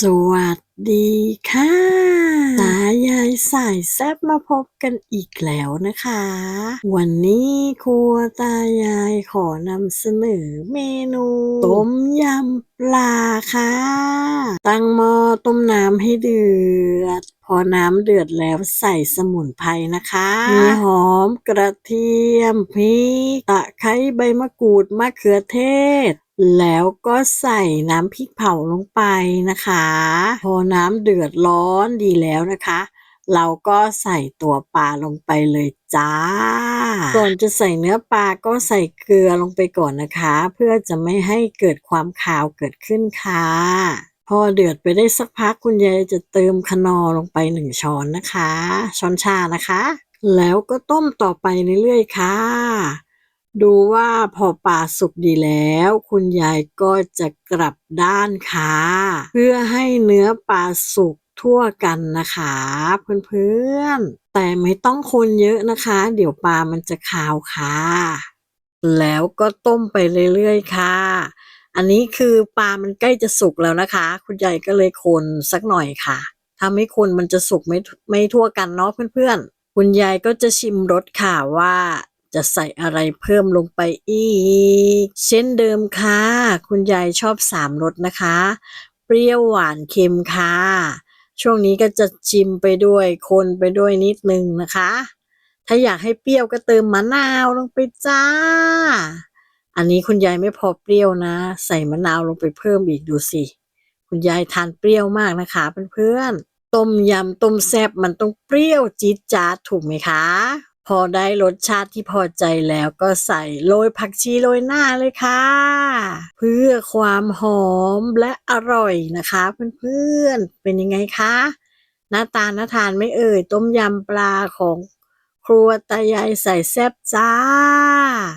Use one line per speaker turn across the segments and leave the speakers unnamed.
สวัสดีค่ะตายายสายแซบมาพบกันอีกแล้วนะคะ วันนี้ครัวตายายขอนำเสนอเมนู ต้มยำปลาค่ะ ตั้งหม้อต้มน้ำให้เดือด พอน้ำเดือดแล้วใส่สมุนไพรนะคะมีหอมกระเทียมพริกตะไคร้ใบมะกรูดมะเขือเทศ แล้วก็ใส่น้ำพริกเผาลงไปนะคะ พอน้ำเดือดร้อนดีแล้วนะคะ เราก็ใส่ตัวปลาลงไปเลยจ้า ก่อนจะใส่เนื้อปลาก็ใส่เกลือลงไปก่อนนะคะ เพื่อจะไม่ให้เกิดความคาวเกิดขึ้นค่ะ พอเดือดไปได้สักพักคุณยายจะเติมคนอลงไปหนึ่งช้อนนะคะ ช้อนชานะคะ แล้วก็ต้มต่อไปเรื่อยๆค่ะ ดูว่าพอปลาสุกดีแล้ว คุณยายก็จะกลับด้านค่ะ เพื่อให้เนื้อปลาสุกทั่วกันนะคะเพื่อนๆ แต่ไม่ต้องคนเยอะนะคะ เดี๋ยวปลามันจะคาวค่ะ แล้วก็ต้มไปเรื่อยๆค่ะ อันนี้คือปลามันใกล้จะสุกแล้วนะคะ คุณยายก็เลยคนสักหน่อยค่ะถ้าไม่คนมันจะสุกไม่ไม่ทั่วกันเนาะเพื่อนๆ คุณยายก็จะชิมรสค่ะว่า จะใส่อะไรเพิ่มลงไปอีก เช่นเดิมค่ะ คุณยายชอบสามรสนะคะ เปรี้ยวหวานเค็มค่ะ ช่วงนี้ก็จะชิมไปด้วยคนไปด้วยนิดนึงนะคะ ถ้าอยากให้เปรี้ยวก็เติมมะนาวลงไปจ้า อันนี้คุณยายไม่พอเปรี้ยวนะ ใส่มะนาวลงไปเพิ่มอีกดูสิคุณยายทานเปรี้ยวมากนะคะเพื่อนๆต้มยำต้มแซ่บมันต้องเปรี้ยวจี๊ดจ๊าดถูกไหมคะ พอได้รสชาติที่พอใจแล้วก็ใส่โรยผักชีโรยหน้าเลยค่ะ เพื่อความหอมและอร่อยนะคะเพื่อนๆเป็นยังไงคะหน้าตาน่าทานไม่เอ่ยต้มยำปลาของครัวตายายใส่แซบจ้า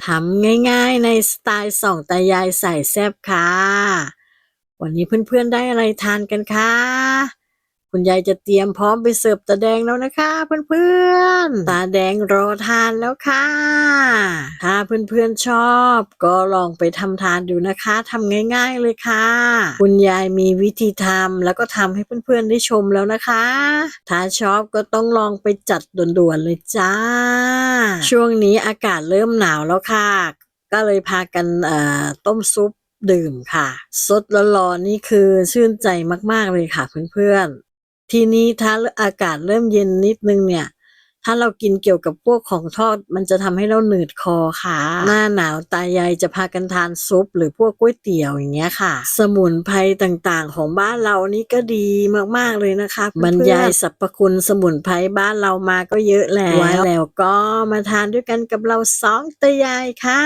ทำง่ายๆในสไตล์สองตายายใส่แซบค่ะ วันนี้เพื่อนๆได้อะไรทานกันคะ คุณยายจะเตรียมพร้อมไปเสิร์ฟตาแดงแล้วนะคะ เพื่อนๆ ตาแดงรอทานแล้วค่ะ ถ้าเพื่อนๆชอบ ก็ลองไปทำทานดูนะคะทำง่ายๆเลยค่ะ คุณยายมีวิธีทำแล้วก็ทำให้เพื่อนๆได้ชมแล้วนะคะ ถ้าชอบก็ต้องลองไปจัดด่วนๆเลยจ้า ช่วงนี้อากาศเริ่มหนาวแล้วค่ะ ก็เลยพากันเอ่อต้มซุปดื่มค่ะ สดร้อนๆนี่คือชื่นใจมากๆเลยค่ะเพื่อนๆ ทีนี้ถ้าอากาศเริ่มเย็นนิดนึงเนี่ย ถ้าเรากินเกี่ยวกับพวกของทอด มันจะทำให้เราหนืดคอค่ะ หน้าหนาวตายายจะพากันทานซุป หรือพวกก๋วยเตี๋ยวอย่างเงี้ยค่ะ สมุนไพรต่างๆ ของบ้านเรานี่ก็ดีมากๆเลยนะคะบรรยายสรรพคุณสมุนไพรบ้านเรามาก็เยอะแล้วแล้วก็มาทานด้วยกันกับเราสองตายายค่ะ